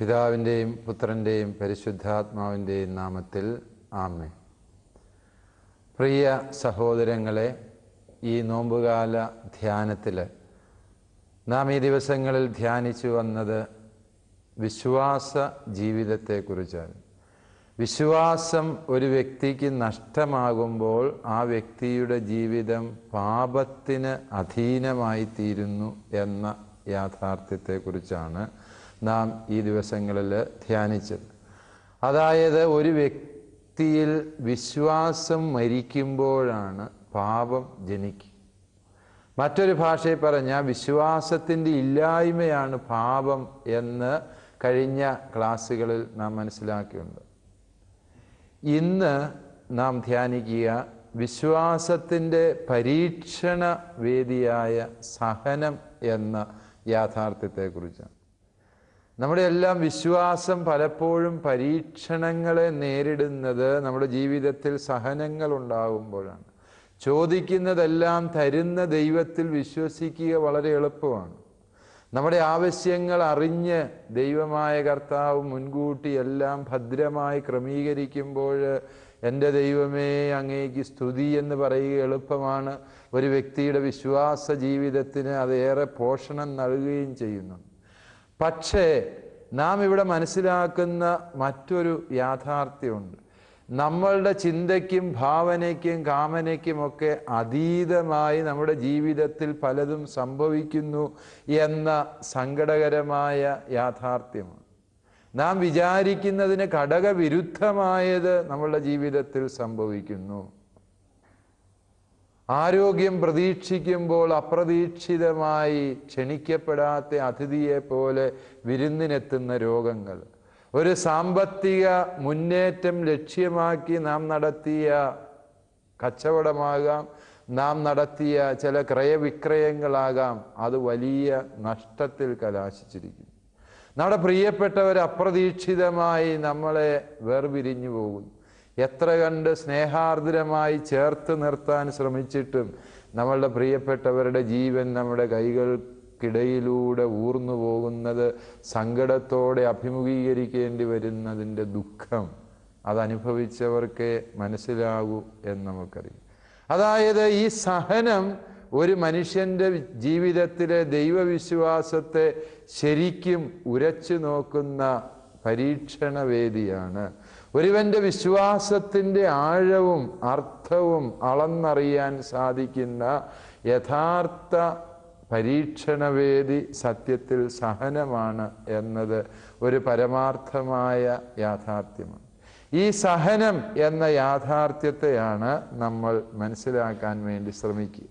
പിതാവിന്റെയും പുത്രന്റെയും പരിശുദ്ധാത്മാവിന്റെയും നാമത്തിൽ ആമേ പ്രിയ സഹോദരങ്ങളെ ഈ നോമ്പുകാല ധ്യാനത്തിൽ നാം ഈ ദിവസങ്ങളിൽ ധ്യാനിച്ചു വന്നത് വിശ്വാസ ജീവിതത്തെക്കുറിച്ചാണ്. വിശ്വാസം ഒരു വ്യക്തിക്ക് നഷ്ടമാകുമ്പോൾ ആ വ്യക്തിയുടെ ജീവിതം പാപത്തിന് അധീനമായി തീരുന്നു എന്ന യാഥാർത്ഥ്യത്തെക്കുറിച്ചാണ് നാം ഈ ദിവസങ്ങളിൽ ധ്യാനിച്ചത്. അതായത് ഒരു വ്യക്തിയിൽ വിശ്വാസം മരിക്കുമ്പോഴാണ് പാപം ജനിക്കുക. മറ്റൊരു ഭാഷയിൽ പറഞ്ഞാൽ വിശ്വാസത്തിന്റെ ഇല്ലായ്മയാണ് പാപം എന്ന് കഴിഞ്ഞ ക്ലാസ്സുകളിൽ നാം മനസ്സിലാക്കിയുണ്ട് ഇന്ന് നാം ധ്യാനിക്കുക വിശ്വാസത്തിന്റെ പരീക്ഷണ വേദിയായ സഹനം എന്ന യാഥാർത്ഥ്യത്തെക്കുറിച്ചാണ്. നമ്മുടെ എല്ലാം വിശ്വാസം പലപ്പോഴും പരീക്ഷണങ്ങളെ നേരിടുന്നത് നമ്മുടെ ജീവിതത്തിൽ സഹനങ്ങൾ ഉണ്ടാകുമ്പോഴാണ് ചോദിക്കുന്നതെല്ലാം തരുന്ന ദൈവത്തിൽ വിശ്വസിക്കുക വളരെ എളുപ്പമാണ്. നമ്മുടെ ആവശ്യങ്ങൾ അറിഞ്ഞ് ദൈവമായ കർത്താവ് മുൻകൂട്ടി എല്ലാം ഭദ്രമായി ക്രമീകരിക്കുമ്പോൾ എന്റെ ദൈവമേ അങ്ങേക്ക് സ്തുതി എന്ന് പറയുക എളുപ്പമാണ്. ഒരു വ്യക്തിയുടെ വിശ്വാസ ജീവിതത്തിന് അതേറെ പോഷണം നൽകുകയും ചെയ്യുന്നു പക്ഷേ നാം ഇവിടെ മനസ്സിലാക്കുന്ന മറ്റൊരു യാഥാർത്ഥ്യമുണ്ട്. നമ്മളുടെ ചിന്തയ്ക്കും ഭാവനയ്ക്കും കാമനയ്ക്കുമൊക്കെ അതീതമായി നമ്മുടെ ജീവിതത്തിൽ പലതും സംഭവിക്കുന്നു എന്ന സങ്കടകരമായ യാഥാർത്ഥ്യമാണ്. നാം വിചാരിക്കുന്നതിന് ഘടകവിരുദ്ധമായത് നമ്മളുടെ ജീവിതത്തിൽ സംഭവിക്കുന്നു. ആരോഗ്യം പ്രതീക്ഷിക്കുമ്പോൾ അപ്രതീക്ഷിതമായി ക്ഷണിക്കപ്പെടാത്ത അതിഥിയെ പോലെ വിരുന്നിനെത്തുന്ന രോഗങ്ങൾ. ഒരു സാമ്പത്തിക മുന്നേറ്റം ലക്ഷ്യമാക്കി നാം നടത്തിയ കച്ചവടമാകാം നാം നടത്തിയ ചില ക്രയവിക്രയങ്ങളാകാം. അത് വലിയ നഷ്ടത്തിൽ കലാശിച്ചിരിക്കുന്നു. നമ്മുടെ പ്രിയപ്പെട്ടവർ അപ്രതീക്ഷിതമായി നമ്മളെ വേർപിരിഞ്ഞു പോകുന്നു. എത്ര കണ്ട് സ്നേഹാർദ്രമായി ചേർത്ത് നിർത്താൻ ശ്രമിച്ചിട്ടും നമ്മളുടെ പ്രിയപ്പെട്ടവരുടെ ജീവൻ നമ്മുടെ കൈകൾക്കിടയിലൂടെ ഊർന്നു പോകുന്നത് സങ്കടത്തോടെ അഭിമുഖീകരിക്കേണ്ടി വരുന്നതിന്റെ ദുഃഖം അതനുഭവിച്ചവർക്കേ മനസ്സിലാകൂ എന്ന് നമുക്കറിയാം. അതായത് ഈ സഹനം ഒരു മനുഷ്യന്റെ ജീവിതത്തിലെ ദൈവവിശ്വാസത്തെ ശരിക്കും ഉരച്ചു നോക്കുന്ന പരീക്ഷണവേദിയാണ്. ഒരുവന്റെ വിശ്വാസത്തിന്റെ ആഴവും അർത്ഥവും അളന്നറിയാൻ സാധിക്കുന്ന യഥാർത്ഥ പരീക്ഷണവേദി സത്യത്തിൽ സഹനമാണ് എന്നത് ഒരു പരമാർത്ഥമായ യാഥാർത്ഥ്യമാണ്. ഈ സഹനം എന്ന യാഥാർത്ഥ്യത്തെയാണ് നമ്മൾ മനസ്സിലാക്കാൻ വേണ്ടി ശ്രമിക്കുക.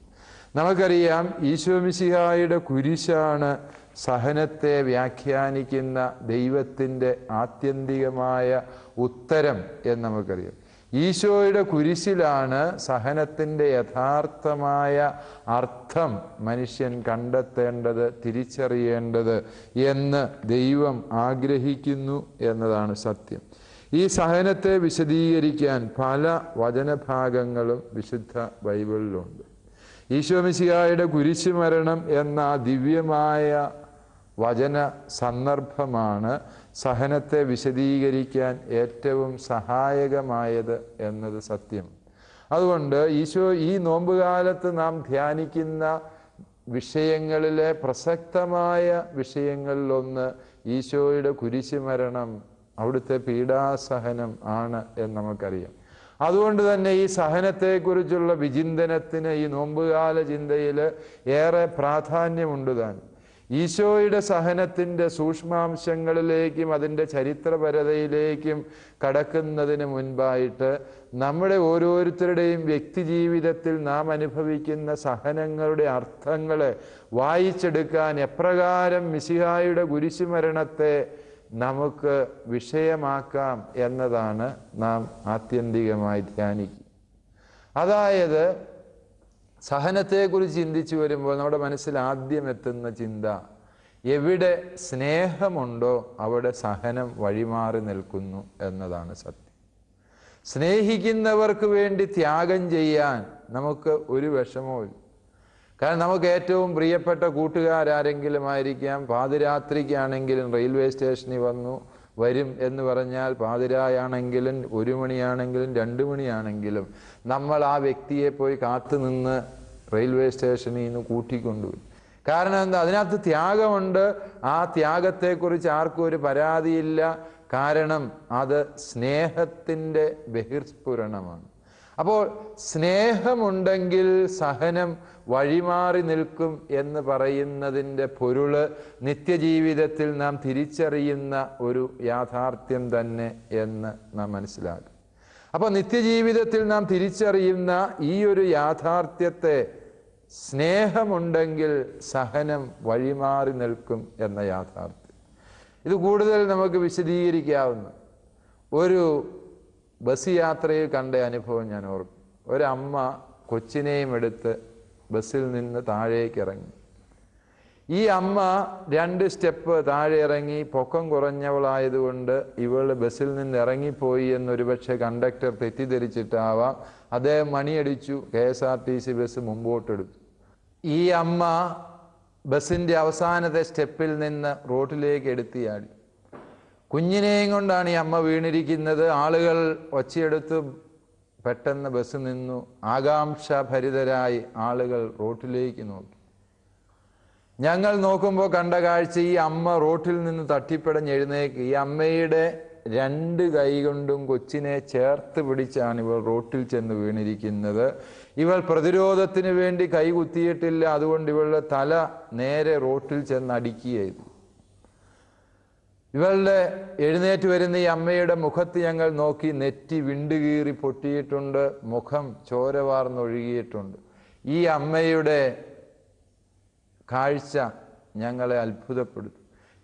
നമുക്കറിയാം ഈശോമിശിഹായുടെ കുരിശാണ് സഹനത്തെ വ്യാഖ്യാനിക്കുന്ന ദൈവത്തിന്റെ ആത്യന്തികമായ ഉത്തരം എന്ന് നമുക്കറിയാം. ഈശോയുടെ കുരിശിലാണ് സഹനത്തിന്റെ യഥാർത്ഥമായ അർത്ഥം മനുഷ്യൻ കണ്ടെത്തേണ്ടത് തിരിച്ചറിയേണ്ടത് എന്ന് ദൈവം ആഗ്രഹിക്കുന്നു എന്നതാണ് സത്യം. ഈ സഹനത്തെ വിശദീകരിക്കാൻ പല വചനഭാഗങ്ങളും വിശുദ്ധ ബൈബിളിലുണ്ട്. ഈശോമിശിഹായുടെ കുരിശുമരണം എന്ന ദിവ്യമായ വചന സന്ദർഭമാണ് സഹനത്തെ വിശദീകരിക്കാൻ ഏറ്റവും സഹായകമായത് എന്നത് സത്യം. അതുകൊണ്ട് ഈശോ ഈ നോമ്പുകാലത്ത് നാം ധ്യാനിക്കുന്ന വിഷയങ്ങളിലെ പ്രസക്തമായ വിഷയങ്ങളിലൊന്ന് ഈശോയുടെ കുരിശുമരണം അവിടുത്തെ പീഡാസഹനം ആണ് എന്ന് നമുക്കറിയാം. അതുകൊണ്ട് തന്നെ ഈ സഹനത്തെക്കുറിച്ചുള്ള വിചിന്തനത്തിന് ഈ നോമ്പുകാല ചിന്തയിൽ ഏറെ പ്രാധാന്യമുണ്ട് താൻ. ഈശോയുടെ സഹനത്തിന്റെ സൂക്ഷ്മാംശങ്ങളിലേക്കും അതിന്റെ ചരിത്രപരതയിലേക്കും കടക്കുന്നതിന് മുൻപായിട്ട് നമ്മുടെ ഓരോരുത്തരുടെയും വ്യക്തി ജീവിതത്തിൽ നാം അനുഭവിക്കുന്ന സഹനങ്ങളുടെ അർത്ഥങ്ങളെ വായിച്ചെടുക്കാൻ എപ്രകാരം മിശിഹായുടെ കുരിശുമരണത്തെ നമുക്ക് വിഷയമാക്കാം എന്നതാണ് നാം ആത്യന്തികമായി ധ്യാനിക്കുക. അതായത് സഹനത്തെക്കുറിച്ച് ചിന്തിച്ചു വരുമ്പോൾ നമ്മുടെ മനസ്സിൽ ആദ്യം എത്തുന്ന ചിന്ത എവിടെ സ്നേഹമുണ്ടോ അവിടെ സഹനം വഴിമാറി നിൽക്കുന്നു എന്നതാണ് സത്യം. സ്നേഹിക്കുന്നവർക്ക് വേണ്ടി ത്യാഗം ചെയ്യാൻ നമുക്ക് ഒരു വിഷമവും കാരണം നമുക്ക് ഏറ്റവും പ്രിയപ്പെട്ട കൂട്ടുകാരാരെങ്കിലും ആയിരിക്കാം പാതിരാത്രിക്കാണെങ്കിലും റെയിൽവേ സ്റ്റേഷനിൽ വന്നു വരും എന്ന് പറഞ്ഞാൽ പാതിരായാണെങ്കിലും ഒരു മണിയാണെങ്കിലും രണ്ട് മണിയാണെങ്കിലും നമ്മൾ ആ വ്യക്തിയെ പോയി കാത്തു നിന്ന് റെയിൽവേ സ്റ്റേഷനിൽ നിന്ന് കൂട്ടിക്കൊണ്ടുപോയി കാരണം എന്താ? അതിനകത്ത് ത്യാഗമുണ്ട്. ആ ത്യാഗത്തെക്കുറിച്ച് ആർക്കും ഒരു പരാതിയില്ല. കാരണം അത് സ്നേഹത്തിന്റെ ബഹിർസ്ഫുരണമാണ്. അപ്പോൾ സ്നേഹമുണ്ടെങ്കിൽ സഹനം വഴിമാറി നിൽക്കും എന്ന് പറയുന്നതിന്റെ പൊരുൾ നിത്യജീവിതത്തിൽ നാം തിരിച്ചറിയുന്ന ഒരു യാഥാർത്ഥ്യം തന്നെ എന്ന് നാം മനസ്സിലാക്കും. അപ്പോൾ നിത്യജീവിതത്തിൽ നാം തിരിച്ചറിയുന്ന ഈ ഒരു യാഥാർത്ഥ്യത്തെ സ്നേഹമുണ്ടെങ്കിൽ സഹനം വഴിമാറി നിൽക്കും എന്ന യാഥാർത്ഥ്യം. ഇത് കൂടുതൽ നമുക്ക് വിശദീകരിക്കാവുന്ന ഒരു ബസ് യാത്രയിൽ കണ്ട അനുഭവം ഞാൻ ഓർക്കും. ഒരമ്മ കൊച്ചിനെയും എടുത്ത് ബസ്സിൽ നിന്ന് താഴേക്ക് ഇറങ്ങി. ഈ അമ്മ രണ്ട് സ്റ്റെപ്പ് താഴെ ഇറങ്ങി പൊക്കം കുറഞ്ഞവളായതുകൊണ്ട് ഇവൾ ബസ്സിൽ നിന്ന് ഇറങ്ങിപ്പോയി എന്നൊരുപക്ഷെ കണ്ടക്ടർ തെറ്റിദ്ധരിച്ചിട്ടാവാം അദ്ദേഹം മണിയടിച്ചു K S R T C bus മുമ്പോട്ടെടുത്തു. ഈ അമ്മ ബസ്സിന്റെ അവസാനത്തെ സ്റ്റെപ്പിൽ നിന്ന് റോട്ടിലേക്ക് എടുത്തിയാടി. കുഞ്ഞിനെയും കൊണ്ടാണ് ഈ അമ്മ വീണിരിക്കുന്നത്. ആളുകൾ ഒച്ചയെടുത്ത് പെട്ടെന്ന് ബസ് നിന്നു. ആകാംക്ഷഭരിതരായി ആളുകൾ റോട്ടിലേക്ക് നോക്കി. ഞങ്ങൾ നോക്കുമ്പോൾ കണ്ട കാഴ്ച ഈ അമ്മ റോട്ടിൽ നിന്ന് തട്ടിപ്പടഞ്ഞ് എഴുന്നേക്ക്. ഈ അമ്മയുടെ രണ്ട് കൈ കൊണ്ടും കൊച്ചിനെ ചേർത്ത് പിടിച്ചാണ് ഇവൾ റോട്ടിൽ ചെന്ന് വീണിരിക്കുന്നത്. ഇവൾ പ്രതിരോധത്തിന് വേണ്ടി കൈ കുത്തിയിട്ടില്ല. അതുകൊണ്ട് ഇവളുടെ തല നേരെ റോട്ടിൽ ചെന്ന് അടിക്കുക ചെയ്തു ഇവളുടെ എഴുന്നേറ്റ് വരുന്ന ഈ അമ്മയുടെ മുഖത്ത് ഞങ്ങൾ നോക്കി നെറ്റി വിണ്ടുകീറി പൊട്ടിയിട്ടുണ്ട് മുഖം ചോരവാർന്നൊഴുകിയിട്ടുണ്ട് ഈ അമ്മയുടെ കാഴ്ച ഞങ്ങളെ അത്ഭുതപ്പെടുത്തും.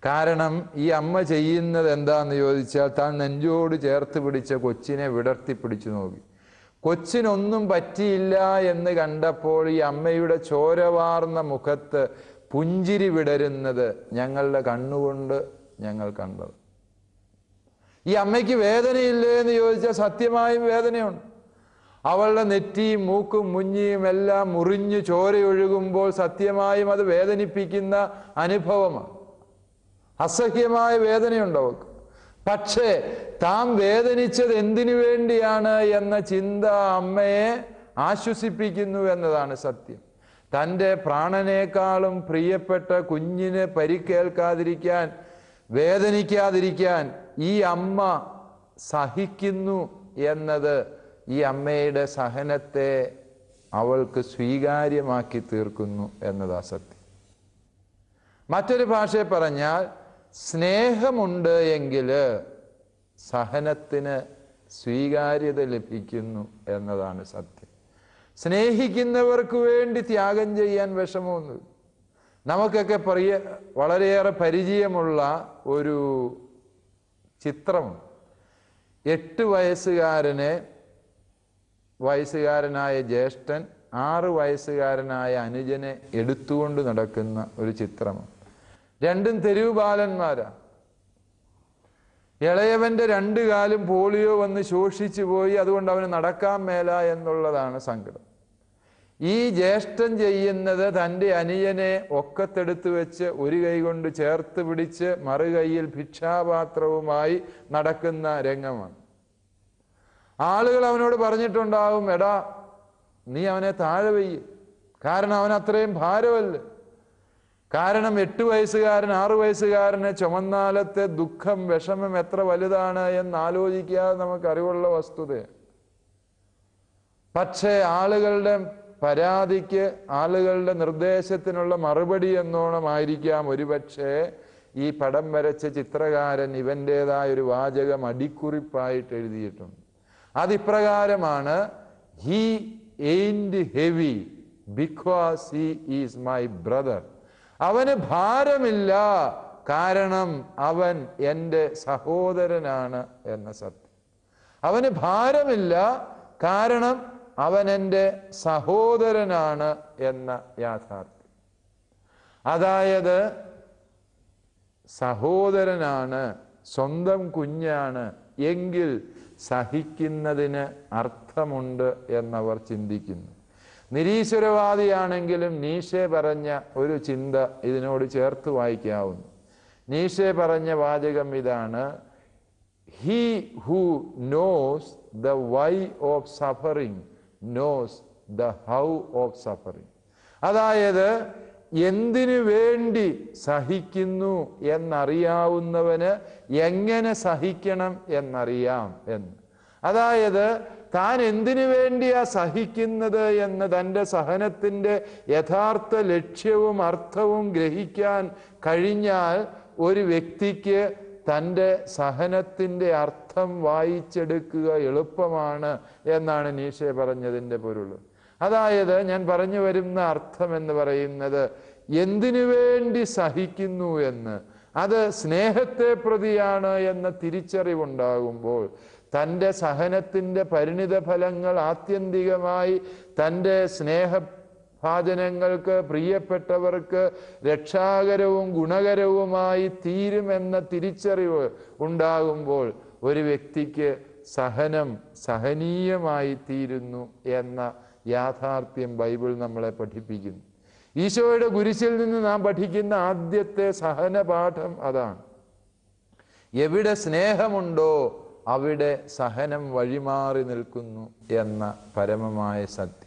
കാരണം ഈ അമ്മ ചെയ്യുന്നത് എന്താന്ന് ചോദിച്ചാൽ താൻ നെഞ്ചോട് ചേർത്ത് പിടിച്ച കൊച്ചിനെ വിടർത്തി പിടിച്ചു നോക്കി. കൊച്ചിനൊന്നും പറ്റിയില്ല എന്ന് കണ്ടപ്പോൾ ഈ അമ്മയുടെ ചോരവാർന്ന മുഖത്ത് പുഞ്ചിരി വിടരുന്നത് ഞങ്ങളുടെ കണ്ണുകൊണ്ട് ഞങ്ങൾ കണ്ടത്. ഈ അമ്മയ്ക്ക് വേദനയില്ലേ എന്ന് ചോദിച്ചാൽ സത്യമായും വേദനയുണ്ട്. അവളുടെ നെറ്റിയും മൂക്കും മുഞ്ഞിയും എല്ലാം മുറിഞ്ഞു ചോരയൊഴുകുമ്പോൾ സത്യമായും അത് വേദനിപ്പിക്കുന്ന അനുഭവമാണ്. അസഹ്യമായ വേദനയുണ്ട് അവൾക്ക്. പക്ഷേ താം വേദനിച്ചത് എന്തിനു വേണ്ടിയാണ് എന്ന ചിന്ത അമ്മയെ ആശ്വസിപ്പിക്കുന്നു എന്നതാണ് സത്യം. തന്റെ പ്രാണനേക്കാളും പ്രിയപ്പെട്ട കുഞ്ഞിനെ പരിക്കേൽക്കാതിരിക്കാൻ വേദനിക്കാതിരിക്കാൻ ഈ അമ്മ സഹിക്കുന്നു എന്നത് ഈ അമ്മയുടെ സഹനത്തെ അവൾക്ക് സ്വീകാര്യമാക്കി തീർക്കുന്നു എന്നതാ സത്യം. മറ്റൊരു ഭാഷയെ പറഞ്ഞാൽ സ്നേഹമുണ്ട് എങ്കിൽ സഹനത്തിന് സ്വീകാര്യത ലഭിക്കുന്നു എന്നതാണ് സത്യം. സ്നേഹിക്കുന്നവർക്ക് വേണ്ടി ത്യാഗം ചെയ്യാൻ വിഷമമൊന്നുമില്ല. നമുക്കൊക്കെ പറയ വളരെയേറെ പരിചയമുള്ള ഒരു ചിത്രം. എട്ട് വയസ്സുകാരനെ വയസ്സുകാരനായ ജ്യേഷ്ഠൻ ആറ് വയസ്സുകാരനായ അനുജനെ എടുത്തുകൊണ്ട് നടക്കുന്ന ഒരു ചിത്രമാണ് രണ്ടും തെരുവ് ബാലന്മാരാ. ഇളയവന്റെ രണ്ടു കാലും പോളിയോ വന്ന് ശോഷിച്ചു പോയി അതുകൊണ്ട് അവന് നടക്കാൻ മേല എന്നുള്ളതാണ് സങ്കടം. ഈ ജ്യേഷ്ഠൻ ചെയ്യുന്നത് തന്റെ അനിയനെ ഒക്കത്തെടുത്ത് വെച്ച് ഒരു കൈ കൊണ്ട് ചേർത്ത് പിടിച്ച് മറുകൈയിൽ ഭിക്ഷാപാത്രവുമായി നടക്കുന്ന രംഗമാണ്. ആളുകൾ അവനോട് പറഞ്ഞിട്ടുണ്ടാവും എടാ നീ അവനെ താഴെ വെയ്യ് കാരണം അവൻ അത്രയും ഭാരമല്ല. കാരണം എട്ട് വയസ്സുകാരൻ ആറ് വയസ്സുകാരനെ ചുമന്നാലത്തെ ദുഃഖം വിഷമം എത്ര വലുതാണ് എന്ന് ആലോചിക്കാതെ നമുക്ക് അറിവുള്ള വസ്തുതയാണ്. പക്ഷേ ആളുകളുടെ പരാതിക്ക് ആളുകളുടെ നിർദ്ദേശത്തിനുള്ള മറുപടി എന്നോണമായിരിക്കാം ഒരുപക്ഷെ ഈ പടം വരച്ച ചിത്രകാരൻ ഇവന്റെതായ ഒരു വാചകം അടിക്കുറിപ്പായിട്ട് എഴുതിയിട്ടുണ്ട്. അതിപ്രകാരമാണ് he ain't heavy because he is my brother അവന് ഭാരമില്ല കാരണം അവൻ എന്റെ സഹോദരനാണ് എന്ന സത്യം. അവന് ഭാരമില്ല കാരണം അവൻ എന്റെ സഹോദരനാണ് എന്ന യാഥാർത്ഥ്യം. അതായത് സഹോദരനാണ് സ്വന്തം കുഞ്ഞാണ് എങ്കിൽ സഹിക്കുന്നതിന് അർത്ഥമുണ്ട് എന്നവർ ചിന്തിക്കുന്നു. നിരീശ്വരവാദിയാണെങ്കിലും നീഷെ പറഞ്ഞ ഒരു ചിന്ത ഇതിനോട് ചേർത്ത് വായിക്കാവുന്നു. നീഷെ പറഞ്ഞ വാചകം ഇതാണ് he who knows the why of suffering knows the how of suffering അതായത് എന്തിനു വേണ്ടി സഹിക്കുന്നു എന്നറിയാവുന്നവന് എങ്ങനെ സഹിക്കണം എന്നറിയാം എന്ന്. അതായത് താൻ എന്തിനു വേണ്ടിയാ സഹിക്കുന്നത് എന്ന് തന്റെ സഹനത്തിന്റെ യഥാർത്ഥ ലക്ഷ്യവും അർത്ഥവും ഗ്രഹിക്കാൻ കഴിഞ്ഞാൽ ഒരു വ്യക്തിക്ക് തന്റെ സഹനത്തിന്റെ അർത്ഥം വായിച്ചെടുക്കുക എളുപ്പമാണ് എന്നാണ് നീഷെ പറഞ്ഞതിന്റെ പൊരുൾ. അതായത് ഞാൻ പറഞ്ഞു വരുന്ന അർത്ഥം എന്ന് പറയുന്നത് എന്തിനു വേണ്ടി സഹിക്കുന്നു എന്ന് അത് സ്നേഹത്തെ പ്രതിയാണ് എന്ന തിരിച്ചറിവുണ്ടാകുമ്പോൾ തന്റെ സഹനത്തിന്റെ പരിണിത ഫലങ്ങൾ ആത്യന്തികമായി തന്റെ സ്നേഹ ഭാജനങ്ങൾക്ക് പ്രിയപ്പെട്ടവർക്ക് രക്ഷാകരവും ഗുണകരവുമായി തീരുമെന്ന തിരിച്ചറിവ് ഉണ്ടാകുമ്പോൾ ഒരു വ്യക്തിക്ക് സഹനം സഹനീയമായി തീരുന്നു എന്ന യാഥാർത്ഥ്യം ബൈബിൾ നമ്മളെ പഠിപ്പിക്കുന്നു. ഈശോയുടെ കുരിശിൽ നിന്ന് നാം പഠിക്കുന്ന ആദ്യത്തെ സഹന പാഠം അതാണ്. എവിടെ സ്നേഹമുണ്ടോ അവിടെ സഹനം വഴിമാറി നിൽക്കുന്നു എന്ന പരമമായ സത്യം.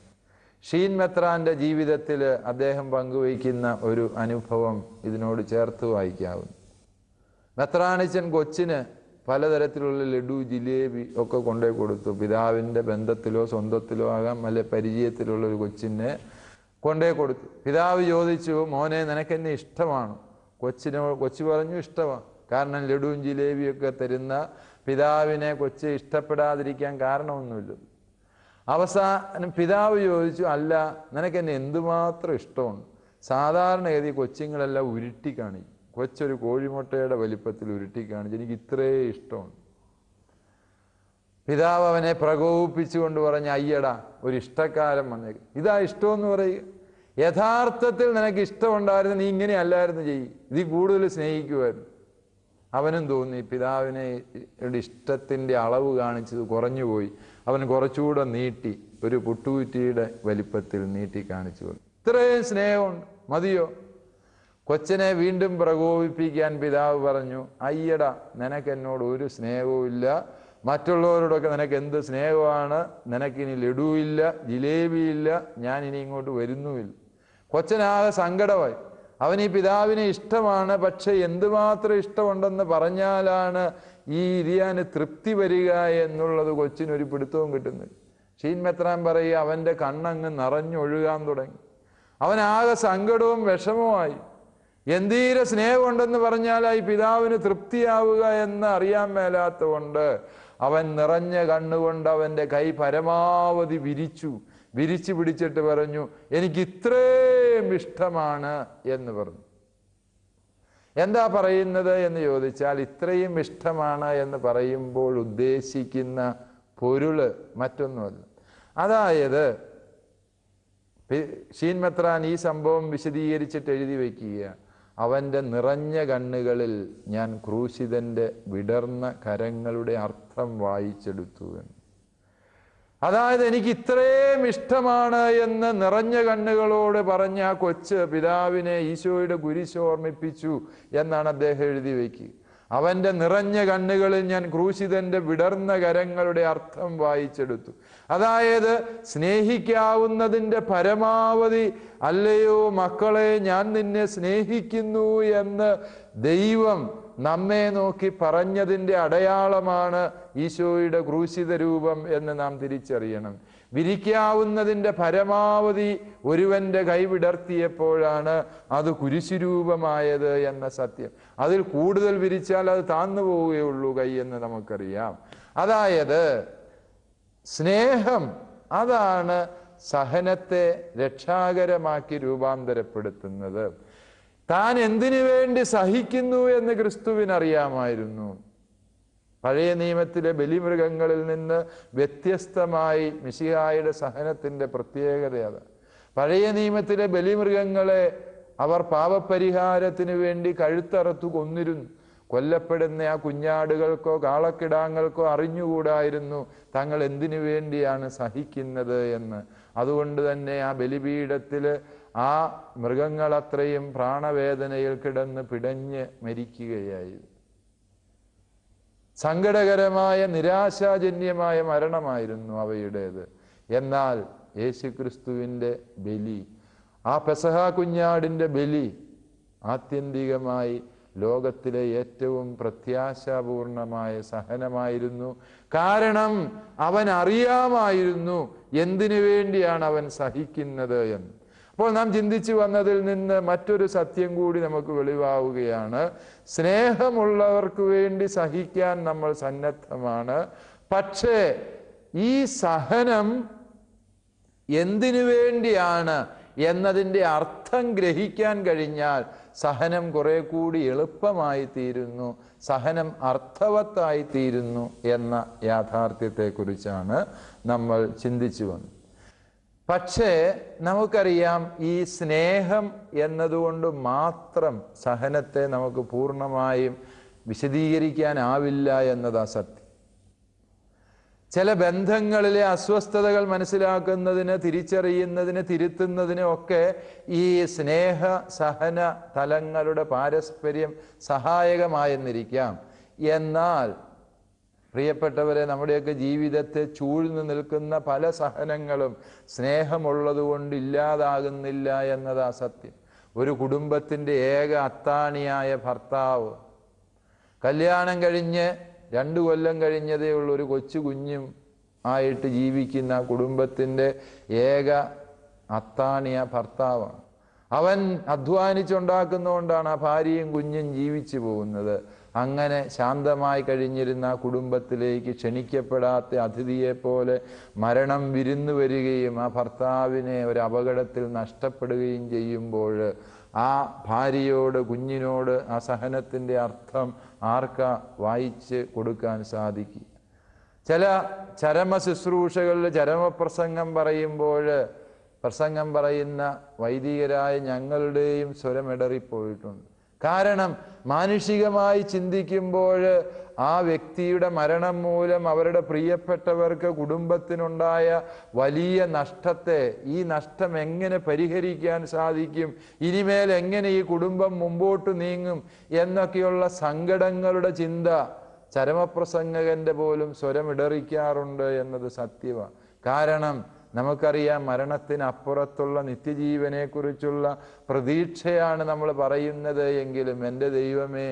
ഷീൻ മെത്രാന്റെ ജീവിതത്തിൽ അദ്ദേഹം പങ്കുവയ്ക്കുന്ന ഒരു അനുഭവം ഇതിനോട് ചേർത്ത് വായിക്കാവുന്നു. മെത്രാണിച്ചൻ കൊച്ചിന് പലതരത്തിലുള്ള ലഡു ജിലേബി ഒക്കെ കൊണ്ടേ കൊടുത്തു. പിതാവിന്റെ ബന്ധത്തിലോ സ്വന്തത്തിലോ ആകാം അല്ലെ പരിചയത്തിലുള്ള ഒരു കൊച്ചിനെ കൊണ്ടേ കൊടുത്തു. പിതാവ് ചോദിച്ചു മോനെ നിനക്കെന്നെ ഇഷ്ടമാണ്? കൊച്ചിനെ കൊച്ചു പറഞ്ഞു ഇഷ്ടമാണ് കാരണം ലഡുവും ജിലേബിയൊക്കെ തരുന്ന പിതാവിനെ കൊച്ച് ഇഷ്ടപ്പെടാതിരിക്കാൻ കാരണമൊന്നുമില്ല. അവസാനം പിതാവ് ചോദിച്ചു അല്ല നിനക്കെന്നെ എന്തുമാത്രം ഇഷ്ടമാണ് സാധാരണഗതി കൊച്ചുങ്ങളെല്ലാം ഉരുട്ടി കാണിക്കും. കൊച്ചൊരു കോഴിമുട്ടയുടെ വലിപ്പത്തിൽ ഉരുട്ടി കാണിച്ചു എനിക്ക് ഇത്രേ ഇഷ്ടമാണ് പിതാവ് അവനെ പ്രകോപിപ്പിച്ചുകൊണ്ട് പറഞ്ഞ അയ്യടാ ഒരു ഇഷ്ടക്കാലം വന്നേക്ക്. ഇതാ ഇഷ്ടമെന്ന് പറയുക. യഥാർത്ഥത്തിൽ നിനക്ക് ഇഷ്ടമുണ്ടായിരുന്നു നീ ഇങ്ങനെ അല്ലായിരുന്നു ചെയ്യും. കൂടുതൽ സ്നേഹിക്കുമായിരുന്നു. അവനും തോന്നി പിതാവിനെ ഇഷ്ടത്തിന്റെ അളവ് കാണിച്ചത് കുറഞ്ഞുപോയി. അവൻ കുറച്ചുകൂടെ നീട്ടി ഒരു പുട്ടുകുറ്റിയുടെ വലിപ്പത്തിൽ നീട്ടി കാണിച്ചു കൊടുത്തു. ഇത്രയും സ്നേഹമുണ്ട്. മതിയോ? കൊച്ചനെ വീണ്ടും പ്രകോപിപ്പിക്കാൻ പിതാവ് പറഞ്ഞു അയ്യട നിനക്കെന്നോട് ഒരു സ്നേഹവുമില്ല മറ്റുള്ളവരോടൊക്കെ നിനക്ക് എന്ത് സ്നേഹമാണ്? നിനക്കിനി ലഡുവില്ല ജിലേബിയില്ല ഞാൻ ഇനി ഇങ്ങോട്ട് വരുന്നുമില്ല. കൊച്ചനാകെ സങ്കടമായി. അവൻ ഈ പിതാവിനെ ഇഷ്ടമാണ് പക്ഷെ എന്തുമാത്രം ഇഷ്ടമുണ്ടെന്ന് പറഞ്ഞാലാണ് ഈ ഇരിയാന് തൃപ്തി വരിക എന്നുള്ളത് കൊച്ചിനൊരു പിടുത്തവും കിട്ടുന്നില്ല. ഷീൻ മെത്രാൻ പറയുക അവന്റെ കണ്ണങ്ങ് നിറഞ്ഞൊഴുകാൻ തുടങ്ങി. അവനാകെ സങ്കടവും വിഷമവുമായി. എന്തീരെ സ്നേഹമുണ്ടെന്ന് പറഞ്ഞാൽ ഈ പിതാവിന് തൃപ്തിയാവുക എന്ന് അറിയാൻ മേലാത്തതുകൊണ്ട് അവൻ നിറഞ്ഞ കണ്ണുകൊണ്ട് അവന്റെ കൈ പരമാവധി വിരിച്ചു വിരിച്ചു പിടിച്ചിട്ട് പറഞ്ഞു എനിക്ക് ഇത്രയും ഇഷ്ടമാണ് എന്ന് പറഞ്ഞു. എന്താ പറയുന്നത് എന്ന് ചോദിച്ചാൽ ഇത്രയും ഇഷ്ടമാണ് എന്ന് പറയുമ്പോൾ ഉദ്ദേശിക്കുന്ന പൊരുൾ മറ്റൊന്നുമല്ല. അതായത് ഷീൻമെത്രാൻ ഈ സംഭവം വിശദീകരിച്ചിട്ട് എഴുതി വയ്ക്കുക. അവന്റെ നിറഞ്ഞ കണ്ണുകളിൽ ഞാൻ ക്രൂശിതന്റെ വിടർന്ന കരങ്ങളുടെ അർത്ഥം വായിച്ചെടുത്തു എന്ന്. അതായത് എനിക്ക് ഇത്രയും ഇഷ്ടമാണ് എന്ന് നിറഞ്ഞ കണ്ണുകളോട് പറഞ്ഞ ആ കൊച്ച് പിതാവിനെ ഈശോയുടെ കുരിശ് ഓർമ്മിപ്പിച്ചു എന്നാണ് അദ്ദേഹം എഴുതി വയ്ക്കുക അവന്റെ നിറഞ്ഞ കണ്ണുകളിൽ ഞാൻ ക്രൂശിതന്റെ വിടർന്ന കരങ്ങളുടെ അർത്ഥം വായിച്ചെടുത്തു. അതായത് സ്നേഹിക്കാവുന്നതിന്റെ പരമാവധി അല്ലയോ മക്കളെ ഞാൻ നിന്നെ സ്നേഹിക്കുന്നു എന്ന് ദൈവം നമ്മെ നോക്കി പറഞ്ഞതിന്റെ അടയാളമാണ് ഈശോയുടെ ക്രൂശിത രൂപം എന്ന് നാം തിരിച്ചറിയണം. വിരിക്കാവുന്നതിന്റെ പരമാവധി ഒരുവന്റെ കൈ വിടർത്തിയപ്പോഴാണ് അത് കുരിശുരൂപമായത് എന്ന സത്യം. അതിൽ കൂടുതൽ വിരിച്ചാൽ അത് താന്നു പോവുകയുള്ളൂ കൈ എന്ന് നമുക്കറിയാം. അതായത് സ്നേഹം അതാണ് സഹനത്തെ രക്ഷാകരമാക്കി രൂപാന്തരപ്പെടുത്തുന്നത്. താൻ എന്തിനു വേണ്ടി സഹിക്കുന്നു എന്ന് ക്രിസ്തുവിനറിയാമായിരുന്നു. പഴയ നിയമത്തിലെ ബലിമൃഗങ്ങളിൽ നിന്ന് വ്യത്യസ്തമായി മിശിഹായുടെ സഹനത്തിന്റെ പ്രത്യേകത അത് പഴയ നിയമത്തിലെ ബലിമൃഗങ്ങളെ അവർ പാപപരിഹാരത്തിന് വേണ്ടി കഴുത്തറത്തു കൊന്നിരുന്നു. കൊല്ലപ്പെടുന്ന ആ കുഞ്ഞാടുകൾക്കോ കാളക്കിടാങ്ങൾക്കോ അറിഞ്ഞുകൂടായിരുന്നു തങ്ങൾ എന്തിനു വേണ്ടിയാണ് സഹിക്കുന്നത് എന്ന്. അതുകൊണ്ട് തന്നെ ആ ബലിപീഠത്തിൽ ആ മൃഗങ്ങളത്രയും പ്രാണവേദനയിൽ കിടന്ന് പിടഞ്ഞ് മരിക്കുകയായിരുന്നു സങ്കടകരമായ നിരാശാജന്യമായ മരണമായിരുന്നു അവയുടേത്. എന്നാൽ യേശുക്രിസ്തുവിന്റെ ബലി ആ പെസഹ കുഞ്ഞാടിന്റെ ബലി ആത്യന്തികമായി ലോകത്തിലെ ഏറ്റവും പ്രത്യാശാപൂർണമായ സഹനമായിരുന്നു. കാരണം അവൻ അറിയാമായിരുന്നു എന്തിനു വേണ്ടിയാണ് അവൻ സഹിക്കുന്നത് എന്ന്. അപ്പോൾ നാം ചിന്തിച്ചു വന്നതിൽ നിന്ന് മറ്റൊരു സത്യം കൂടി നമുക്ക് വെളിവാവുകയാണ്. സ്നേഹമുള്ളവർക്ക് വേണ്ടി സഹിക്കാൻ നമ്മൾ സന്നദ്ധമാണ്. പക്ഷേ ഈ സഹനം എന്തിനു വേണ്ടിയാണ് എന്നതിന്റെ അർത്ഥം ഗ്രഹിക്കാൻ കഴിഞ്ഞാൽ സഹനം കുറെ കൂടി എളുപ്പമായി തീരുന്നു. സഹനം അർത്ഥവത്തായി തീരുന്നു എന്ന യാഥാർത്ഥ്യത്തെക്കുറിച്ചാണ് നമ്മൾ ചിന്തിച്ചു വന്നത്. പക്ഷേ നമുക്കറിയാം ഈ സ്നേഹം എന്നതുകൊണ്ട് മാത്രം സഹനത്തെ നമുക്ക് പൂർണമായും വിശദീകരിക്കാനാവില്ല എന്നതാ സത്യം. ചില ബന്ധങ്ങളിലെ അസ്വസ്ഥതകൾ മനസ്സിലാക്കുന്നതിന് തിരിച്ചറിയുന്നതിന് തിരുത്തുന്നതിന് ഒക്കെ ഈ സ്നേഹ സഹന തലങ്ങളുടെ പാരസ്പര്യം സഹായകമായെന്നിരിക്കാം. എന്നാൽ പ്രിയപ്പെട്ടവരെ നമ്മുടെയൊക്കെ ജീവിതത്തെ ചൂഴ്ന്നു നിൽക്കുന്ന പല സഹനങ്ങളും സ്നേഹമുള്ളതുകൊണ്ട് ഇല്ലാതാകുന്നില്ല എന്നതാ സത്യം. ഒരു കുടുംബത്തിന്റെ ഏക അത്താണിയായ ഭർത്താവ് കല്യാണം കഴിഞ്ഞ് രണ്ടു കൊല്ലം കഴിഞ്ഞതേ ഉള്ള. ഒരു കൊച്ചു കുഞ്ഞും ആയിട്ട് ജീവിക്കുന്ന കുടുംബത്തിന്റെ ഏക അത്താണിയ ഭർത്താവാണ്. അവൻ അധ്വാനിച്ചുണ്ടാക്കുന്നതുകൊണ്ടാണ് ആ ഭാര്യയും കുഞ്ഞും ജീവിച്ചു പോകുന്നത്. അങ്ങനെ ശാന്തമായി കഴിഞ്ഞിരുന്ന കുടുംബത്തിലേക്ക് ക്ഷണിക്കപ്പെടാത്ത അതിഥിയെപ്പോലെ മരണം വിരുന്നു വരികയും ആ ഭർത്താവിനെ ഒരു അപകടത്തിൽ നഷ്ടപ്പെടുകയും ചെയ്യുമ്പോൾ ആ ഭാര്യയോട് കുഞ്ഞിനോട് ആ സഹനത്തിന്റെ അർത്ഥം ആർക്ക വായിച്ച് കൊടുക്കാൻ സാധിക്കും? ചില ചരമ ശുശ്രൂഷകളിൽ ചരമപ്രസംഗം പറയുമ്പോൾ പ്രസംഗം പറയുന്ന വൈദികരായ ഞങ്ങളുടെയും സ്വരമിടറിപ്പോയിട്ടുണ്ട്. കാരണം മാനുഷികമായി ചിന്തിക്കുമ്പോൾ ആ വ്യക്തിയുടെ മരണം മൂലം അവരുടെ പ്രിയപ്പെട്ടവർക്ക് കുടുംബത്തിനുണ്ടായ വലിയ നഷ്ടത്തെ ഈ നഷ്ടം എങ്ങനെ പരിഹരിക്കാൻ സാധിക്കും? ഇനിമേൽ എങ്ങനെ ഈ കുടുംബം മുമ്പോട്ട് നീങ്ങും? എന്നൊക്കെയുള്ള സങ്കടങ്ങളുടെ ചിന്ത ചരമപ്രസംഗകന്റെ പോലും സ്വരമിടറിക്കാറുണ്ട് എന്നത് സത്യമാണ് കാരണം നമുക്കറിയാം മരണത്തിനപ്പുറത്തുള്ള നിത്യജീവനെക്കുറിച്ചുള്ള പ്രതീക്ഷയാണ് നമ്മൾ പറയുന്നത് എങ്കിലും എന്റെ ദൈവമേ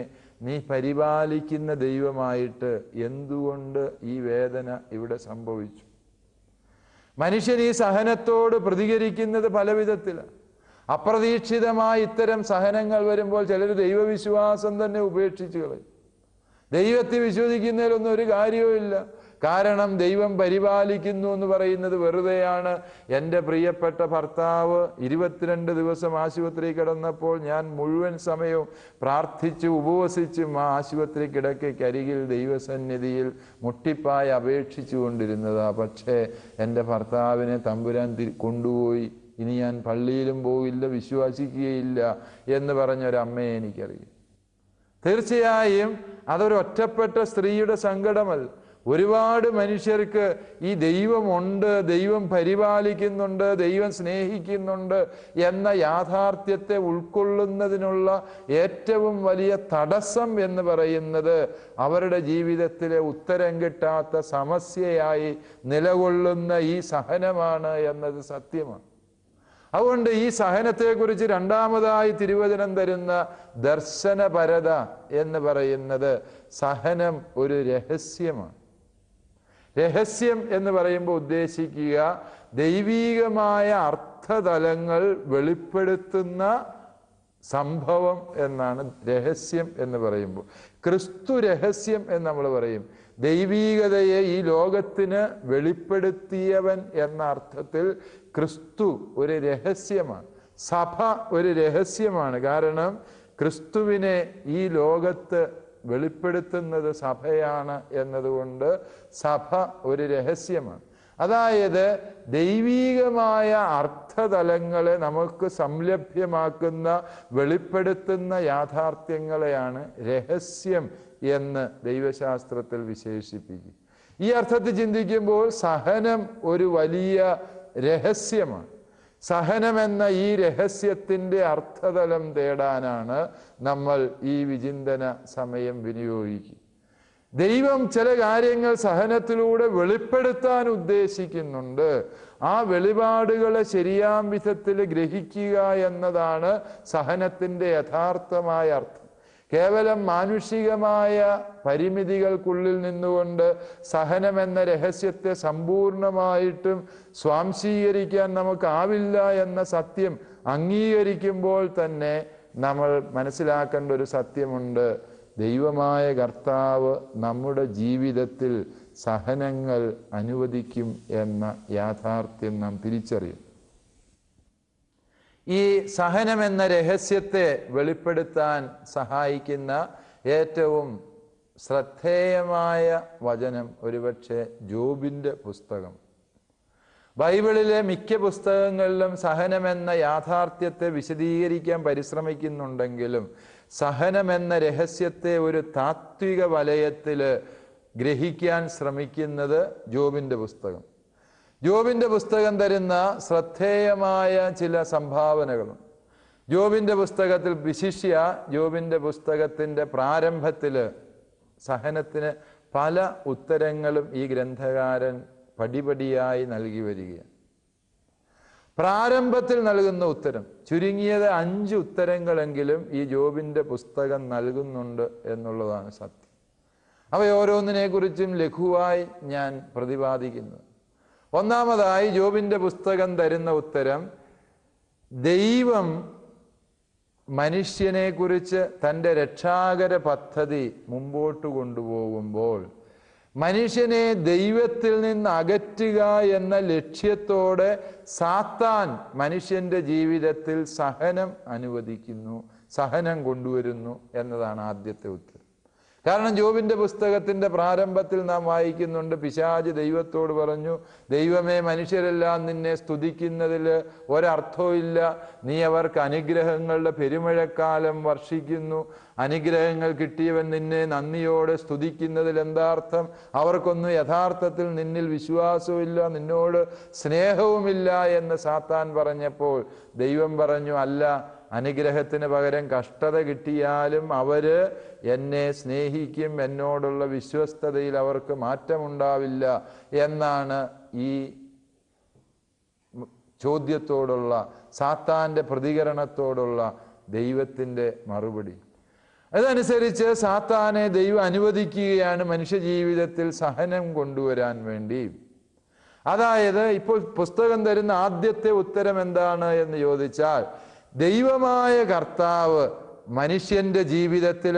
നീ പരിപാലിക്കുന്ന ദൈവമായിട്ട് എന്തുകൊണ്ട് ഈ വേദന ഇവിടെ സംഭവിച്ചു? മനുഷ്യൻ ഈ സഹനത്തോട് പ്രതികരിക്കുന്നത് പല വിധത്തിലാണ് അപ്രതീക്ഷിതമായി ഇത്തരം സഹനങ്ങൾ വരുമ്പോൾ ചിലർ ദൈവവിശ്വാസം തന്നെ ഉപേക്ഷിച്ചു കളയും. ദൈവത്തെ വിശ്വസിക്കുന്നതിലൊന്നും ഒരു കാര്യവുമില്ല. കാരണം ദൈവം പരിപാലിക്കുന്നു എന്ന് പറയുന്നത് വെറുതെയാണ്. എന്റെ പ്രിയപ്പെട്ട ഭർത്താവ് ഇരുപത്തിരണ്ട് ദിവസം ആശുപത്രി കിടന്നപ്പോൾ ഞാൻ മുഴുവൻ സമയവും പ്രാർത്ഥിച്ച് ഉപവസിച്ചും ആ ആശുപത്രി കിടക്കയ്ക്കരികിൽ ദൈവസന്നിധിയിൽ മുട്ടിപ്പായി അപേക്ഷിച്ചു കൊണ്ടിരുന്നതാ. പക്ഷേ എന്റെ ഭർത്താവിനെ തമ്പുരാൻ കൊണ്ടുപോയി. ഇനി ഞാൻ പള്ളിയിലും പോയില്ല വിശ്വസിക്കുകയില്ല എന്ന് പറഞ്ഞൊരമ്മയെ എനിക്കറിയാം. തീർച്ചയായും അതൊരു ഒറ്റപ്പെട്ട സ്ത്രീയുടെ സങ്കടമല്ല. ഒരുപാട് മനുഷ്യർക്ക് ഈ ദൈവമുണ്ട് ദൈവം പരിപാലിക്കുന്നുണ്ട് ദൈവം സ്നേഹിക്കുന്നുണ്ട് എന്ന യാഥാർത്ഥ്യത്തെ ഉൾക്കൊള്ളുന്നതിനുള്ള ഏറ്റവും വലിയ തടസ്സം എന്ന് പറയുന്നത് അവരുടെ ജീവിതത്തിലെ ഉത്തരം കിട്ടാത്ത സമസ്യയായി നിലകൊള്ളുന്ന ഈ സഹനമാണ് എന്നത് സത്യമാണ്. അതുകൊണ്ട് ഈ സഹനത്തെക്കുറിച്ച് രണ്ടാമതായി തിരുവചനം തരുന്ന ദർശനപരത എന്ന് പറയുന്നത് സഹനം ഒരു രഹസ്യമാണ്. രഹസ്യം എന്ന് പറയുമ്പോൾ ഉദ്ദേശിക്കുക ദൈവീകമായ അർത്ഥതലങ്ങൾ വെളിപ്പെടുത്തുന്ന സംഭവം എന്നാണ് രഹസ്യം എന്ന് പറയുമ്പോൾ. ക്രിസ്തു രഹസ്യം എന്ന് നമ്മൾ പറയും. ദൈവീകതയെ ഈ ലോകത്തിന് വെളിപ്പെടുത്തിയവൻ എന്ന അർത്ഥത്തിൽ ക്രിസ്തു ഒരു രഹസ്യമാണ്. സഭ ഒരു രഹസ്യമാണ്. കാരണം ക്രിസ്തുവിനെ ഈ ലോകത്ത് വെളിപ്പെടുത്തുന്നത് സഭയാണ് എന്നതുകൊണ്ട് സഭ ഒരു രഹസ്യമാണ്. അതായത് ദൈവീകമായ അർത്ഥതലങ്ങളെ നമുക്ക് സംലഭ്യമാക്കുന്ന വെളിപ്പെടുത്തുന്ന യാഥാർത്ഥ്യങ്ങളെയാണ് രഹസ്യം എന്ന് ദൈവശാസ്ത്രത്തിൽ വിശേഷിപ്പിക്കും. ഈ അർത്ഥത്തിൽ ചിന്തിക്കുമ്പോൾ സഹനം ഒരു വലിയ രഹസ്യമാണ്. സഹനമെന്ന ഈ രഹസ്യത്തിന്റെ അർത്ഥതലം തേടാനാണ് നമ്മൾ ഈ വിചിന്തന സമയം വിനിയോഗിക്കുക. ദൈവം ചില കാര്യങ്ങൾ സഹനത്തിലൂടെ വെളിപ്പെടുത്താൻ ഉദ്ദേശിക്കുന്നുണ്ട്. ആ വെളിപാടുകളെ ശരിയാം വിധത്തിൽ ഗ്രഹിക്കുക എന്നതാണ് സഹനത്തിന്റെ യഥാർത്ഥമായ അർത്ഥം. കേവലം മാനുഷികമായ പരിമിതികൾക്കുള്ളിൽ നിന്നുകൊണ്ട് സഹനം എന്ന രഹസ്യത്തെ സമ്പൂർണമായിട്ടും സ്വാംശീകരിക്കാൻ നമുക്കാവില്ല എന്ന സത്യം അംഗീകരിക്കുമ്പോൾ തന്നെ നമ്മൾ മനസ്സിലാക്കേണ്ട ഒരു സത്യമുണ്ട്. ദൈവമായ കർത്താവ് നമ്മുടെ ജീവിതത്തിൽ സഹനങ്ങൾ അനുവദിക്കും എന്ന യാഥാർത്ഥ്യം നാം തിരിച്ചറിയും ഈ സഹനം എന്ന രഹസ്യത്തെ വെളിപ്പെടുത്താൻ സഹായിക്കുന്ന ഏറ്റവും ശ്രദ്ധേയമായ വചനം ഒരുപക്ഷെ ജോബിന്റെ പുസ്തകം. ബൈബിളിലെ മിക്ക പുസ്തകങ്ങളിലും സഹനം എന്ന യാഥാർത്ഥ്യത്തെ വിശദീകരിക്കാൻ പരിശ്രമിക്കുന്നുണ്ടെങ്കിലും സഹനം എന്ന രഹസ്യത്തെ ഒരു താത്വിക വലയത്തിൽ ഗ്രഹിക്കാൻ ശ്രമിക്കുന്നത് ജോബിന്റെ പുസ്തകം. ജോബിന്റെ പുസ്തകം തരുന്ന ശ്രദ്ധേയമായ ചില സംഭാവനകളും. ജോബിന്റെ പുസ്തകത്തിൽ വിശിഷ്യ ജോബിന്റെ പുസ്തകത്തിന്റെ പ്രാരംഭത്തിൽ സഹനത്തിന് പല ഉത്തരങ്ങളും ഈ ഗ്രന്ഥകാരൻ പടിപടിയായി നൽകി വരികയാണ്. പ്രാരംഭത്തിൽ നൽകുന്ന ഉത്തരം ചുരുങ്ങിയത് അഞ്ച് ഉത്തരങ്ങളെങ്കിലും ഈ ജോബിന്റെ പുസ്തകം നൽകുന്നുണ്ട് എന്നുള്ളതാണ് സത്യം. അവയോരോന്നിനെ കുറിച്ചും ലഘുവായി ഞാൻ പ്രതിപാദിക്കുന്നത് ഒന്നാമതായി ജോബിന്റെ പുസ്തകം തരുന്ന ഉത്തരം ദൈവം മനുഷ്യനെ കുറിച്ച് തന്റെ രക്ഷാകര പദ്ധതി മുമ്പോട്ട് കൊണ്ടുപോകുമ്പോൾ മനുഷ്യനെ ദൈവത്തിൽ നിന്ന് അകറ്റുക എന്ന ലക്ഷ്യത്തോടെ സാത്താൻ മനുഷ്യന്റെ ജീവിതത്തിൽ സഹനം അനുവദിക്കുന്നു സഹനം കൊണ്ടുവരുന്നു എന്നതാണ് ആദ്യത്തെ ഉത്തരം. കാരണം ജോബിന്റെ പുസ്തകത്തിന്റെ പ്രാരംഭത്തിൽ നാം വായിക്കുന്നുണ്ട്. പിശാജ് ദൈവത്തോട് പറഞ്ഞു ദൈവമേ മനുഷ്യരെല്ലാം നിന്നെ സ്തുതിക്കുന്നതിൽ ഒരർത്ഥവും ഇല്ല. നീ അവർക്ക് അനുഗ്രഹങ്ങളുടെ പെരുമഴക്കാലം വർഷിക്കുന്നു. അനുഗ്രഹങ്ങൾ കിട്ടിയവൻ നിന്നെ നന്ദിയോടെ സ്തുതിക്കുന്നതിൽ എന്താർത്ഥം? അവർക്കൊന്നും യഥാർത്ഥത്തിൽ നിന്നിൽ വിശ്വാസവുമില്ല നിന്നോട് സ്നേഹവുമില്ല എന്ന് സാത്താൻ പറഞ്ഞപ്പോൾ ദൈവം പറഞ്ഞു അല്ല അനുഗ്രഹത്തിന് പകരം കഷ്ടത കിട്ടിയാലും അവർ എന്നെ സ്നേഹിക്കും എന്നോടുള്ള വിശ്വസ്തതയിൽ അവർക്ക് മാറ്റമുണ്ടാവില്ല എന്നാണ് ഈ ചോദ്യത്തോടുള്ള സാത്താന്റെ പ്രതികരണത്തോടുള്ള ദൈവത്തിന്റെ മറുപടി. അതനുസരിച്ച് സാത്താനെ ദൈവം അനുവദിക്കുകയാണ് മനുഷ്യജീവിതത്തിൽ സഹനം കൊണ്ടുവരാൻ വേണ്ടി. അതായത് ഇപ്പോൾ പുസ്തകം തരുന്ന ആദ്യത്തെ ഉത്തരം എന്താണ് എന്ന് ചോദിച്ചാൽ ദൈവമായ കർത്താവ് മനുഷ്യന്റെ ജീവിതത്തിൽ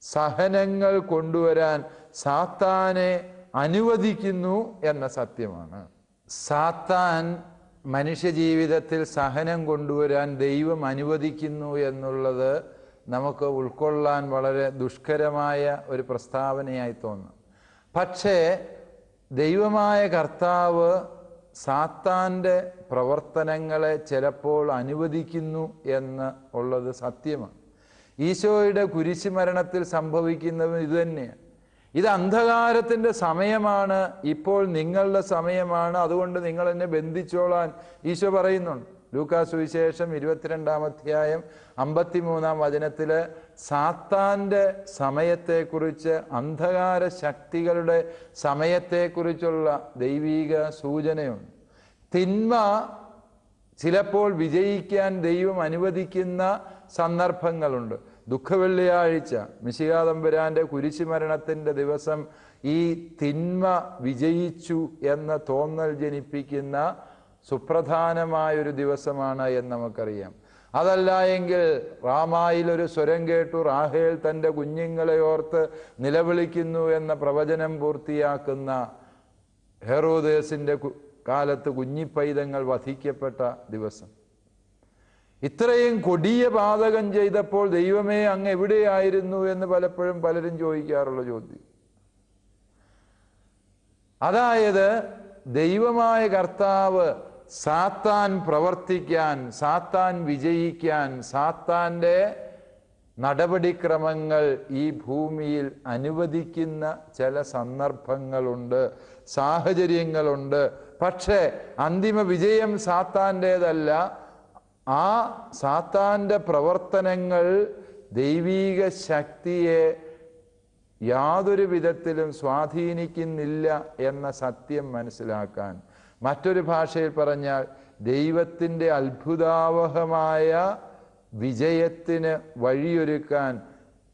സഹനങ്ങൾ കൊണ്ടുവരാൻ സാത്താനെ അനുവദിക്കുന്നു എന്ന സത്യമാണ്. സാത്താൻ മനുഷ്യ ജീവിതത്തിൽ സഹനം കൊണ്ടുവരാൻ ദൈവം അനുവദിക്കുന്നു എന്നുള്ളത് നമുക്ക് ഉൾക്കൊള്ളാൻ വളരെ ദുഷ്കരമായ ഒരു പ്രസ്താവനയായി തോന്നും. പക്ഷേ ദൈവമായ കർത്താവ് സാത്താന്റെ പ്രവർത്തനങ്ങളെ ചിലപ്പോൾ അനുവദിക്കുന്നു എന്ന് ഉള്ളത് സത്യമാണ്. ഈശോയുടെ കുരിശുമരണത്തിൽ സംഭവിക്കുന്നതും ഇതുതന്നെയാണ് ഇത് അന്ധകാരത്തിന്റെ സമയമാണ് ഇപ്പോൾ നിങ്ങളുടെ സമയമാണ്. അതുകൊണ്ട് നിങ്ങൾ എന്നെ ബന്ധിച്ചോളാൻ ഈശോ പറയുന്നുണ്ട്. ലൂക്കാസ് സുവിശേഷം ഇരുപത്തിരണ്ടാം അധ്യായം അമ്പത്തിമൂന്നാം വചനത്തിൽ സാത്താന്റെ സമയത്തെക്കുറിച്ച് അന്ധകാര ശക്തികളുടെ സമയത്തെക്കുറിച്ചുള്ള ദൈവീക സൂചനയുണ്ട്. തിന്മ ചിലപ്പോൾ വിജയിക്കാൻ ദൈവം അനുവദിക്കുന്ന സന്ദർഭങ്ങളുണ്ട്. ദുഃഖവെള്ളിയാഴ്ച മിശികാതമ്പുരാന്റെ കുരിശുമരണത്തിന്റെ ദിവസം ഈ തിന്മ വിജയിച്ചു എന്ന തോന്നൽ ജനിപ്പിക്കുന്ന സുപ്രധാനമായൊരു ദിവസമാണ് എന്ന് നമുക്കറിയാം. അതല്ല എങ്കിൽ റാമായിൽ ഒരു സ്വരം കേട്ടു റാഹേൽ തന്റെ കുഞ്ഞുങ്ങളെ ഓർത്ത് നിലവിളിക്കുന്നു എന്ന പ്രവചനം പൂർത്തിയാക്കുന്ന ഹെറോദേസിന്റെ കാലത്ത് കുഞ്ഞിപ്പൈതങ്ങൾ വധിക്കപ്പെട്ട ദിവസം. ഇത്രയും കൊടിയ പാതകം ചെയ്തപ്പോൾ ദൈവമേ അങ്ങ് എവിടെയായിരുന്നു എന്ന് പലപ്പോഴും പലരും ചോദിക്കാറുള്ള ചോദ്യം. അതായത് ദൈവമായ കർത്താവ് സാത്താൻ പ്രവർത്തിക്കാൻ സാത്താൻ വിജയിക്കാൻ സാത്താന്റെ നടപടിക്രമങ്ങൾ ഈ ഭൂമിയിൽ അനുവദിക്കുന്ന ചില സന്ദർഭങ്ങളുണ്ട് സാഹചര്യങ്ങളുണ്ട്. പക്ഷേ അന്തിമ വിജയം സാത്താന്റേതല്ല. ആ സാത്താന്റെ പ്രവർത്തനങ്ങൾ ദൈവീക ശക്തിയെ യാതൊരു വിധത്തിലും സ്വാധീനിക്കുന്നില്ല എന്ന സത്യം മനസ്സിലാക്കാൻ മറ്റൊരു ഭാഷയിൽ പറഞ്ഞാൽ ദൈവത്തിന്റെ അത്ഭുതാവഹമായ വിജയത്തിന് വഴിയൊരുക്കാൻ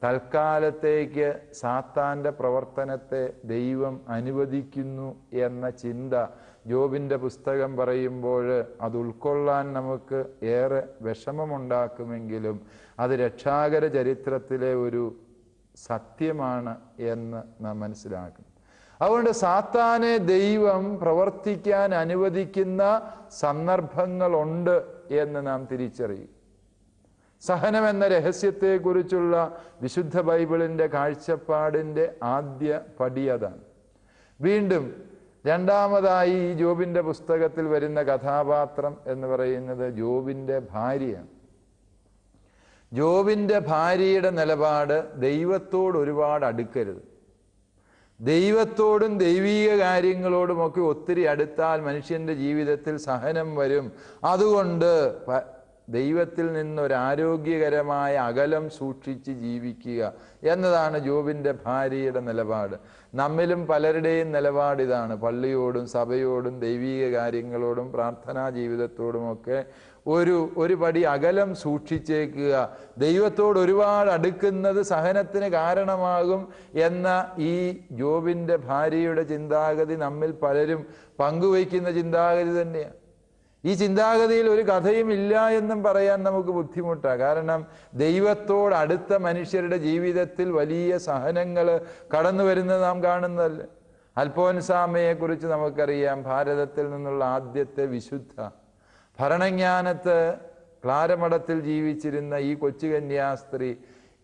തൽക്കാലത്തേക്ക് സാത്താന്റെ പ്രവർത്തനത്തെ ദൈവം അനുവദിക്കുന്നു എന്ന ചിന്ത ജോബിന്റെ പുസ്തകം പറയുമ്പോൾ അത് ഉൾക്കൊള്ളാൻ നമുക്ക് ഏറെ വിഷമമുണ്ടാക്കുമെങ്കിലും അത് രക്ഷാകര ചരിത്രത്തിലെ ഒരു സത്യമാണ് എന്ന് നാം മനസ്സിലാക്കണം അതുകൊണ്ട് സാത്താനെ ദൈവം പ്രവർത്തിക്കാൻ അനുവദിക്കുന്ന സന്ദർഭങ്ങളുണ്ട് എന്ന് നാം തിരിച്ചറിയും. സഹനം എന്ന രഹസ്യത്തെക്കുറിച്ചുള്ള വിശുദ്ധ ബൈബിളിന്റെ കാഴ്ചപ്പാടിന്റെ ആദ്യ പടിയതാണ് വീണ്ടും രണ്ടാമതായി ഈ ജോബിന്റെ പുസ്തകത്തിൽ വരുന്ന കഥാപാത്രം എന്ന് പറയുന്നത് ജോബിന്റെ ഭാര്യയാണ്. ജോബിന്റെ ഭാര്യയുടെ നിലപാട് ദൈവത്തോട് ഒരുപാട് അടുക്കരുത്. ദൈവത്തോടും ദൈവീക കാര്യങ്ങളോടുമൊക്കെ ഒത്തിരി അടുത്താൽ മനുഷ്യന്റെ ജീവിതത്തിൽ സഹനം വരും. അതുകൊണ്ട് ദൈവത്തിൽ നിന്നൊരാരോഗ്യകരമായ അകലം സൂക്ഷിച്ച് ജീവിക്കുക എന്നതാണ് ജോബിന്റെ ഭാര്യയുടെ നിലപാട്. നമ്മിലും പലരുടെയും നിലപാട് ഇതാണ്. പള്ളിയോടും സഭയോടും ദൈവീക കാര്യങ്ങളോടും പ്രാർത്ഥനാ ജീവിതത്തോടുമൊക്കെ ഒരു ഒരു പടി അകലം സൂക്ഷിച്ചേക്കുക. ദൈവത്തോട് ഒരുപാട് അടുക്കുന്നത് സഹനത്തിന് കാരണമാകും എന്ന ഈ ജോബിന്റെ ഭാര്യയുടെ ചിന്താഗതി നമ്മിൽ പലരും പങ്കുവയ്ക്കുന്ന ചിന്താഗതി തന്നെയാണ് ഈ ചിന്താഗതിയിൽ ഒരു കഥയും ഇല്ല എന്നും പറയാൻ നമുക്ക് ബുദ്ധിമുട്ടാണ് കാരണം ദൈവത്തോട് അടുത്ത മനുഷ്യരുടെ ജീവിതത്തിൽ വലിയ സഹനങ്ങൾ കടന്നു വരുന്നത് നാം കാണുന്നതല്ലേ. അൽഫോൻസാമയെക്കുറിച്ച് നമുക്കറിയാം ഭാരതത്തിൽ നിന്നുള്ള ആദ്യത്തെ വിശുദ്ധ ഭരണജ്ഞാനത്ത് ക്ലാരമഠത്തിൽ ജീവിച്ചിരുന്ന ഈ കൊച്ചു കന്യാസ്ത്രീ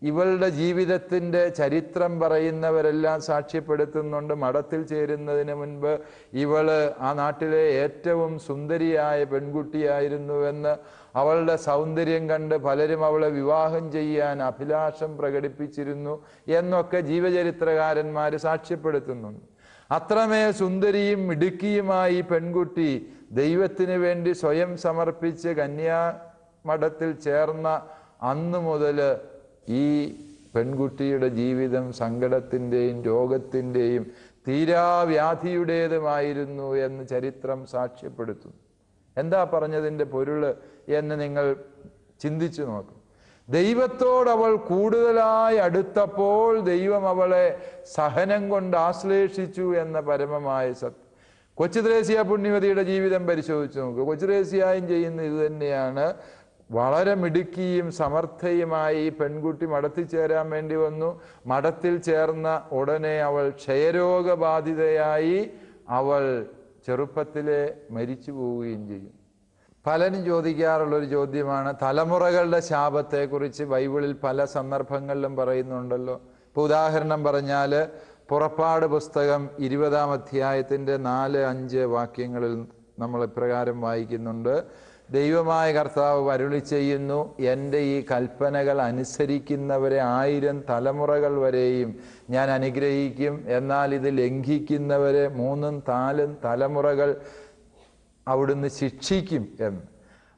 ഇവളുടെ ജീവിതത്തിന്റെ ചരിത്രം പറയുന്നവരെല്ലാം സാക്ഷ്യപ്പെടുത്തുന്നുണ്ട്. മഠത്തിൽ ചേരുന്നതിന് മുൻപ് ഇവൾ ആ നാട്ടിലെ ഏറ്റവും സുന്ദരിയായ പെൺകുട്ടിയായിരുന്നുവെന്ന് അവളുടെ സൗന്ദര്യം കണ്ട് പലരും അവളെ വിവാഹം ചെയ്യാൻ അഭിലാഷം പ്രകടിപ്പിച്ചിരുന്നു എന്നൊക്കെ ജീവചരിത്രകാരന്മാർ സാക്ഷ്യപ്പെടുത്തുന്നുണ്ട്. അത്രമേൽ സുന്ദരിയും മിടുക്കിയുമായി പെൺകുട്ടി ദൈവത്തിന് വേണ്ടി സ്വയം സമർപ്പിച്ച് കന്യാമഠത്തിൽ ചേർന്ന അന്ന് മുതൽ ഈ പെൺകുട്ടിയുടെ ജീവിതം സങ്കടത്തിന്റെയും രോഗത്തിന്റെയും തീരാവ്യാധിയുടേതുമായിരുന്നു എന്ന് ചരിത്രം സാക്ഷ്യപ്പെടുത്തുന്നു. എന്താ പറഞ്ഞതിന്റെ പൊരുൾ എന്ന് നിങ്ങൾ ചിന്തിച്ചു നോക്കും. ദൈവത്തോടവൾ കൂടുതലായി അടുത്തപ്പോൾ ദൈവം അവളെ സഹനം കൊണ്ട് ആശ്ലേഷിച്ചു എന്ന പരമമായ സത്യം. കൊച്ചുത്രേസ്യ പുണ്യവതിയുടെ ജീവിതം പരിശോധിച്ച് നോക്കുക കൊച്ചു ത്രേസ്യായും ചെയ്യുന്ന ഇത് തന്നെയാണ്. വളരെ മിടുക്കിയും സമർത്ഥയുമായി ഈ പെൺകുട്ടി മഠത്തിൽ ചേരാൻ വേണ്ടി വന്നു. മഠത്തിൽ ചേർന്ന ഉടനെ അവൾ ക്ഷയരോഗബാധിതയായി അവൾ ചെറുപ്പത്തിലെ മരിച്ചു പോവുകയും ചെയ്യും. പലരും ചോദിക്കാറുള്ളൊരു ചോദ്യമാണ് തലമുറകളുടെ ശാപത്തെക്കുറിച്ച് ബൈബിളിൽ പല സന്ദർഭങ്ങളിലും പറയുന്നുണ്ടല്ലോ. ഇപ്പോൾ ഉദാഹരണം പറഞ്ഞാൽ പുറപ്പാട് പുസ്തകം ഇരുപതാം അധ്യായത്തിന്റെ നാല് അഞ്ച് വാക്യങ്ങളിൽ നമ്മൾ ഇപ്രകാരം വായിക്കുന്നുണ്ട്. ദൈവമായ കർത്താവ് വരുളി ചെയ്യുന്നു. എന്റെ ഈ കൽപ്പനകൾ അനുസരിക്കുന്നവരെ ആയിരം തലമുറകൾ വരെയും ഞാൻ അനുഗ്രഹിക്കും. എന്നാൽ ഇത് ലംഘിക്കുന്നവരെ മൂന്നും നാലും തലമുറകൾ അവിടുന്ന് ശിക്ഷിക്കും എന്ന്.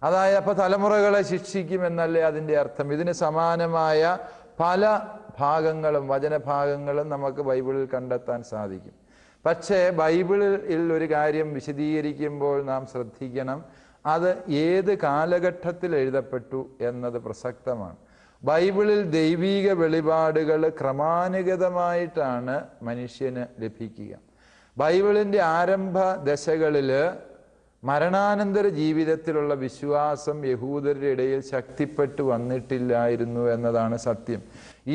അതായത് അപ്പോൾ തലമുറകളെ ശിക്ഷിക്കും എന്നല്ലേ അതിന്റെ അർത്ഥം. ഇതിന് സമാനമായ പല ഭാഗങ്ങളും വചനഭാഗങ്ങളും നമുക്ക് ബൈബിളിൽ കണ്ടെത്താൻ സാധിക്കും. പക്ഷേ ബൈബിളിൽ ഒരു കാര്യം വിശദീകരിക്കുമ്പോൾ നാം ശ്രദ്ധിക്കണം. അത് ഏത് കാലഘട്ടത്തിൽ എഴുതപ്പെട്ടു എന്നത് പ്രസക്തമാണ്. ബൈബിളിൽ ദൈവീക വെളിപാടുകൾ ക്രമാനുഗതമായിട്ടാണ് മനുഷ്യന് ലഭിക്കുക. ബൈബിളിന്റെ ആരംഭ ദശകളിൽ മരണാനന്തര ജീവിതത്തിലുള്ള വിശ്വാസം യഹൂദരുടെ ഇടയിൽ ശക്തിപ്പെട്ടു വന്നിട്ടില്ലായിരുന്നു എന്നതാണ് സത്യം.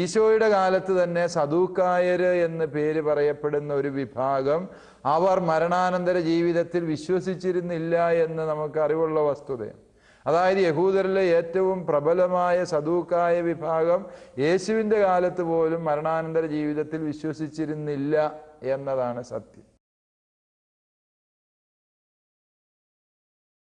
ഈശോയുടെ കാലത്ത് തന്നെ സദൂക്കായര് എന്ന് പേര് പറയപ്പെടുന്ന ഒരു വിഭാഗം അവർ മരണാനന്തര ജീവിതത്തിൽ വിശ്വസിച്ചിരുന്നില്ല എന്ന് നമുക്ക് അറിവുള്ള വസ്തുതയാണ് അതായത് യഹൂദരിലെ ഏറ്റവും പ്രബലമായ സദൂക്കായ വിഭാഗം യേശുവിന്റെ കാലത്ത് പോലും മരണാനന്തര ജീവിതത്തിൽ വിശ്വസിച്ചിരുന്നില്ല എന്നതാണ് സത്യം.